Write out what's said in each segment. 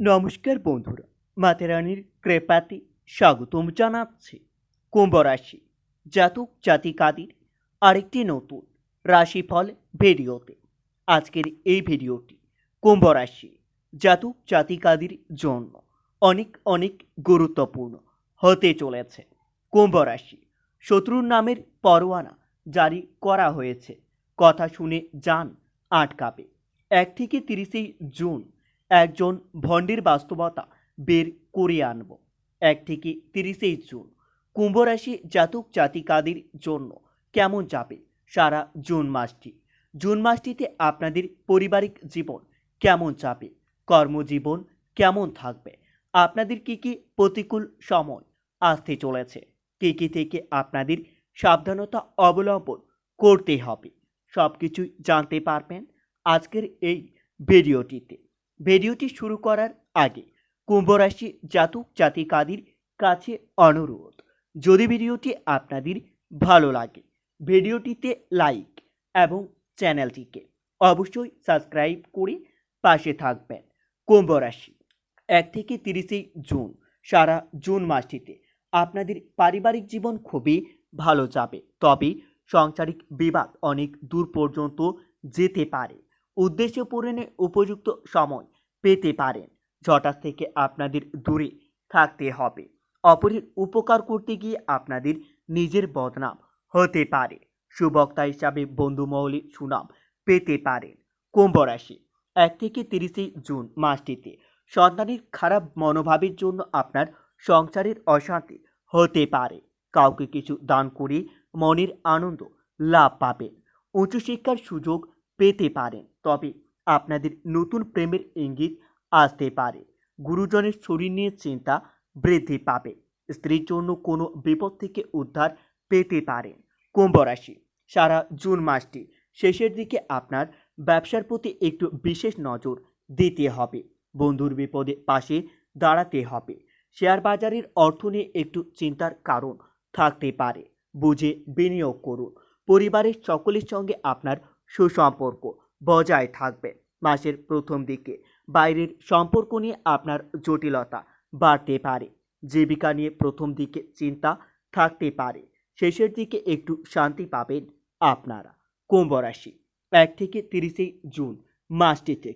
নমস্কার বন্ধুরা মাতেরানির কৃপাতে স্বাগতম জানাচ্ছি কুম্ভ রাশি জাতক জাতিকাদের আরেকটি নতুন রাশিফল ভিডিওতে। আজকের এই ভিডিওটি কুম্ভ রাশি জাতক জাতিকাদের জন্য অনেক অনেক গুরুত্বপূর্ণ হতে চলেছে। কুম্ভ রাশি শত্রুর নামের পরোয়ানা জারি করা হয়েছে। কথা শুনে যান আটকাবে। এক থেকে তিরিশে জুন একজন ভণ্ডের বাস্তবতা বের করে আনব। এক থেকে তিরিশে জুন। কুম্ভ রাশি জাতক জাতিকাদের জন্য কেমন যাবে সারা জুন মাসটি? জুন মাসটিতে আপনাদের পারিবারিক জীবন কেমন যাবে? কর্মজীবন কেমন থাকবে? আপনাদের কি কি প্রতিকূল সময় আসতে চলেছে? কি কি থেকে আপনাদের সাবধানতা অবলম্বন করতে হবে? সব কিছুই জানতে পারবেন আজকের এই ভিডিওটিতে। ভিডিওটি শুরু করার আগে কুম্ভ রাশি জাতক জাতিকাদের কাছে অনুরোধ, যদি ভিডিওটি আপনাদের ভালো লাগে, ভিডিওটিতে লাইক এবং চ্যানেলটিকে অবশ্যই সাবস্ক্রাইব করে পাশে থাকবেন। কুম্ভ রাশি এক থেকে তিরিশে জুন, সারা জুন মাসটিতে আপনাদের পারিবারিক জীবন খুবই ভালো যাবে। তবে সাংসারিক বিবাদ অনেক দূর পর্যন্ত যেতে পারে। উদ্দেশ্য পূরণে উপযুক্ত সময় পেতে পারেন। ঝটাস থেকে আপনাদের দূরে থাকতে হবে। অপরের উপকার করতে গিয়ে আপনাদের নিজের বদনাম হতে পারে। সুবক্তা হিসাবে বন্ধুমহলে সুনাম পেতে পারেন। কুম্ভ রাশি, এক থেকে তিরিশে জুন মাসটিতে সন্তানের খারাপ মনোভাবের জন্য আপনার সংসারের অশান্তি হতে পারে। কাউকে কিছু দান করে মনের আনন্দ লাভ পাবেন। উচ্চশিক্ষার সুযোগ পেতে পারেন। তবে আপনাদের নতুন প্রেমের ইঙ্গিত আসতে পারে। গুরুজনের শরীর নিয়ে চিন্তা বৃদ্ধি পাবে। স্ত্রীর জন্য কোনো বিপদ থেকে উদ্ধার পেতে পারেন। কুম্ভ রাশি, সারা জুন মাসটি শেষের দিকে আপনার ব্যবসার প্রতি একটু বিশেষ নজর দিতে হবে। বন্ধুর বিপদে পাশে দাঁড়াতে হবে। শেয়ার বাজারের অর্থ নিয়ে একটু চিন্তার কারণ থাকতে পারে। বুঝে বিনিয়োগ করুন। পরিবারের সকলের সঙ্গে আপনার সুসম্পর্ক বজায় থাকবে। মাসের প্রথম দিকে বাইরের সম্পর্ক নিয়ে আপনার জটিলতা বাড়তে পারে। জীবিকা নিয়ে প্রথম দিকে চিন্তা থাকতে পারে। শেষের দিকে একটু শান্তি পাবেন আপনারা। কুম্ভ রাশি, এক থেকে তিরিশে জুন মাসটিতে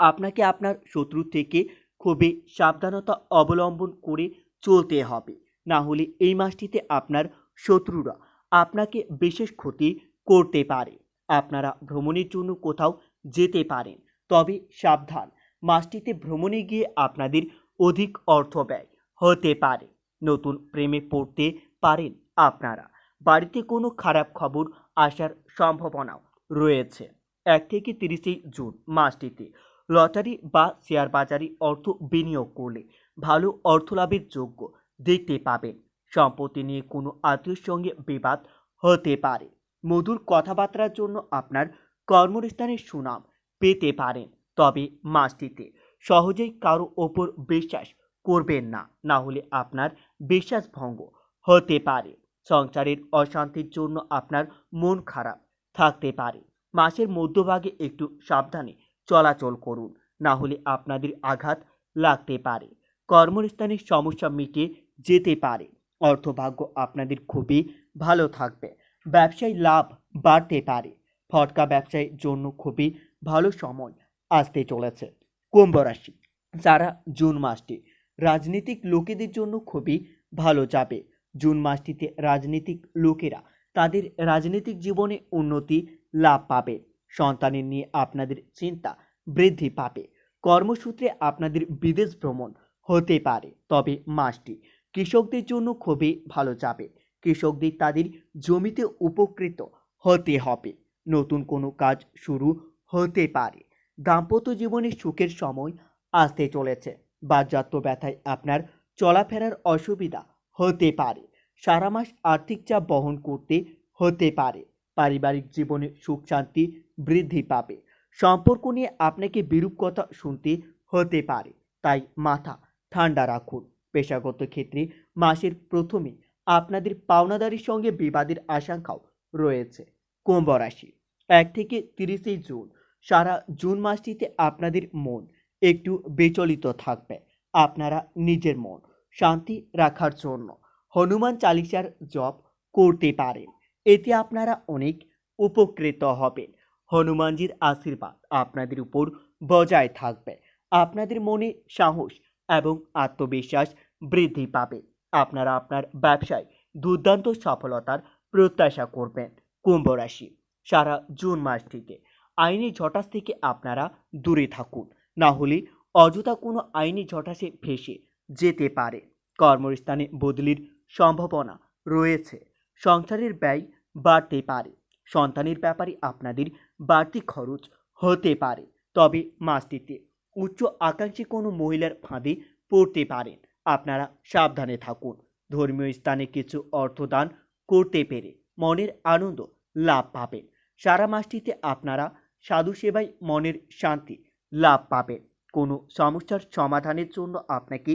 আপনাকে আপনার শত্রু থেকে খুবই সাবধানতা অবলম্বন করে চলতে হবে। না হলে এই মাসটিতে আপনার শত্রুরা আপনাকে বিশেষ ক্ষতি করতে পারে। আপনারা ভ্রমণের জন্য কোথাও যেতে পারেন। তবে সাবধান, মাসটিতে ভ্রমণে গিয়ে আপনাদের অধিক অর্থ ব্যয় হতে পারে। নতুন প্রেমে পড়তে পারেন আপনারা। বাড়িতে কোনো খারাপ খবর আসার সম্ভাবনাও রয়েছে। এক থেকে তিরিশে জুন মাসটিতে লটারি বা শেয়ার বাজারে অর্থ বিনিয়োগ করলে ভালো অর্থ লাভের যোগ্য দেখতে পাবেন। সম্পত্তি নিয়ে কোনো আত্মীয়র সঙ্গে বিবাদ হতে পারে। মধুর কথাবার্তার জন্য আপনার কর্মস্থানের সুনাম পেতে পারেন। তবে মাসটিতে সহজেই কারও ওপর বিশ্বাস করবেন না। না হলে আপনার বিশ্বাস ভঙ্গ হতে পারে। সংসারের অশান্তির জন্য আপনার মন খারাপ থাকতে পারে। মাসের মধ্যভাগে একটু সাবধানে চলাচল করুন। না হলে আপনাদের আঘাত লাগতে পারে। কর্মস্থানের সমস্যা মিটে যেতে পারে। অর্থভাগ্য আপনাদের খুবই ভালো থাকবে। ব্যবসায় লাভ বাড়তে পারে। ফটকা ব্যবসায়ের জন্য খুবই ভালো সময় আসতে চলেছে। কুম্ভ রাশি, যারা জুন মাসটি রাজনৈতিক লোকেদের জন্য খুবই ভালো যাবে। জুন মাসটিতে রাজনৈতিক লোকেরা তাদের রাজনৈতিক জীবনে উন্নতি লাভ পাবে। সন্তানের নিয়ে আপনাদের চিন্তা বৃদ্ধি পাবে। কর্মসূত্রে আপনাদের বিদেশ ভ্রমণ হতে পারে। তবে মাসটি কৃষকদের জন্য খুবই ভালো যাবে। কৃষকদের তাদের জমিতে উপকৃত হতে হবে। নতুন কোনো কাজ শুরু হতে পারে। দাম্পত্য জীবনে সুখের সময় আসতে চলেছে। বাজাত্য ব্যথায় আপনার চলাফেরার অসুবিধা হতে পারে। সারা মাস আর্থিক চাপ বহন করতে হতে পারে। পারিবারিক জীবনে সুখ শান্তি বৃদ্ধি পাবে। সম্পর্ক নিয়ে আপনাকে বিরূপ কথা শুনতে হতে পারে। তাই মাথা ঠান্ডা রাখুন। পেশাগত ক্ষেত্রে মাসের প্রথমে আপনাদের পাওনাদারির সঙ্গে বিবাদের আশঙ্কাও রয়েছে। কুম্ভ রাশি, এক থেকে তিরিশে জুন, সারা জুন মাসটিতে আপনাদের মন একটু বিচলিত থাকবে। আপনারা নিজের মন শান্তি রাখার জন্য হনুমান চালিসার জপ করতে পারেন। এতে আপনারা অনেক উপকৃত হবেন। হনুমানজির আশীর্বাদ আপনাদের উপর বজায় থাকবে। আপনাদের মনে সাহস এবং আত্মবিশ্বাস বৃদ্ধি পাবে। আপনারা আপনার ব্যবসায় দুর্দান্ত সফলতার প্রত্যাশা করবেন। কুম্ভ রাশি, সারা জুন মাসটিতে আইনি ঝটাস থেকে আপনারা দূরে থাকুন। না হলে অযথা কোনো আইনি ঝটাসে ভেসে যেতে পারে। কর্মস্থানে বদলির সম্ভাবনা রয়েছে। সংসারের ব্যয় বাড়তে পারে। সন্তানের ব্যাপারে আপনাদের বাড়তি খরচ হতে পারে। তবে মাসটিতে উচ্চ আকাঙ্ক্ষী কোনো মহিলার ফাঁদে পড়তে পারেন। আপনারা সাবধানে থাকুন। ধর্মীয় স্থানে কিছু অর্থদান করতে পেরে মনের আনন্দ লাভ পাবেন। সারা মাসটিতে আপনারা সাধু সেবায় মনের শান্তি লাভ পাবেন। কোনো সমস্যার সমাধানের জন্য আপনাকে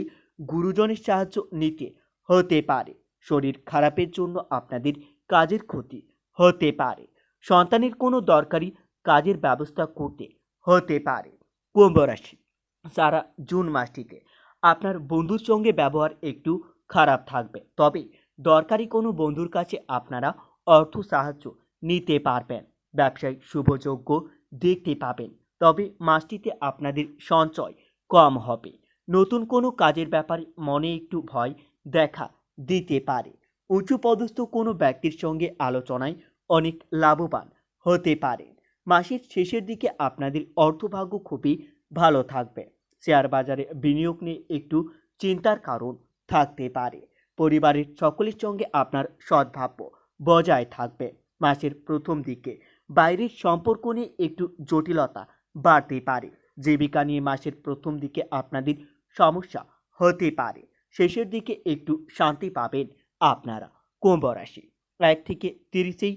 গুরুজনের সাহায্য নিতে হতে পারে। শরীর খারাপের জন্য আপনাদের কাজের ক্ষতি হতে পারে। সন্তানের কোনো দরকারি কাজের ব্যবস্থা করতে হতে পারে। কুম্ভ রাশি, সারা জুন মাসটিতে আপনার বন্ধুর সঙ্গে ব্যবহার একটু খারাপ থাকবে। তবে দরকারি কোনো বন্ধুর কাছে আপনারা অর্থ সাহায্য নিতে পারবেন। ব্যবসায় শুভযোগ্য দেখতে পাবেন। তবে মাসটিতে আপনাদের সঞ্চয় কম হবে। নতুন কোনো কাজের ব্যাপারে মনে একটু ভয় দেখা দিতে পারে। উঁচু পদস্থ কোনো ব্যক্তির সঙ্গে আলোচনায় অনেক লাভবান হতে পারেন। মাসের শেষের দিকে আপনাদের অর্থভাগ্য খুবই ভালো থাকবে। শেয়ার বাজারে বিনিয়োগ নিয়ে একটু চিন্তার কারণ থাকতে পারে। পরিবারের সকলের সঙ্গে আপনার সদ্ভাব্য বজায় থাকবে। মাসের প্রথম দিকে বাইরের সম্পর্ক নিয়ে একটু জটিলতা বাড়তে পারে। জীবিকা নিয়ে মাসের প্রথম দিকে আপনাদের সমস্যা হতে পারে। শেষের দিকে একটু শান্তি পাবেন আপনারা কুম্ভ রাশি। এক থেকে তিরিশেই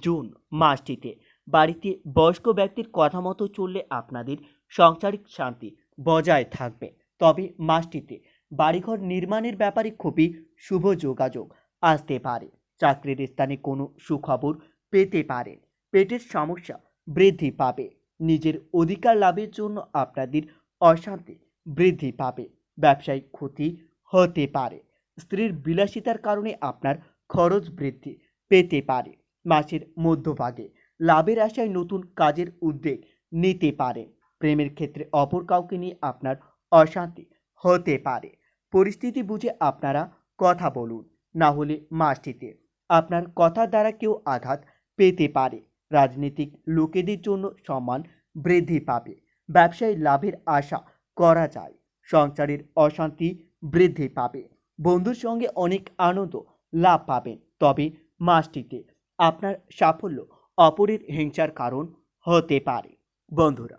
জুন মাসটিতে বাড়িতে বয়স্ক ব্যক্তির কথা মতো চললে আপনাদের সাংসারিক শান্তি বজায় থাকবে। তবে মাসটিতে বাড়িঘর নির্মাণের ব্যাপারে খুবই শুভ যোগাযোগ আসতে পারে। চাকরির স্থানে কোনো সুখবর পেতে পারেন পেটের সমস্যা বৃদ্ধি পাবে। নিজের অধিকার লাভের জন্য আপনাদের অশান্তি বৃদ্ধি পাবে। ব্যবসায়িক ক্ষতি হতে পারে। স্ত্রীর বিলাসিতার কারণে আপনার খরচ বৃদ্ধি পেতে পারে। মাসের মধ্যভাগে লাভের আশায় নতুন কাজের উদ্যোগ নিতে পারেন। প্রেমের ক্ষেত্রে অপর কাউকে নিয়ে আপনার অশান্তি হতে পারে। পরিস্থিতি বুঝে আপনারা কথা বলুন, না হলে মাসটিতে আপনার কথার দ্বারা কেউ আঘাত পেতে পারে। রাজনৈতিক লোকেদের জন্য সম্মান বৃদ্ধি পাবে। ব্যবসায় লাভের আশা করা যায় সংসারের অশান্তি বৃদ্ধি পাবে। বন্ধুর সঙ্গে অনেক আনন্দ লাভ পাবেন, তবে মাসটিতে আপনার সাফল্য অপরের হিংসার কারণ হতে পারে। বন্ধুরা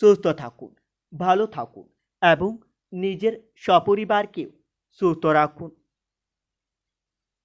সুস্থ থাকুন ভালো থাকুন এবং নিজের সপরিবারকেও সুস্থ রাখুন।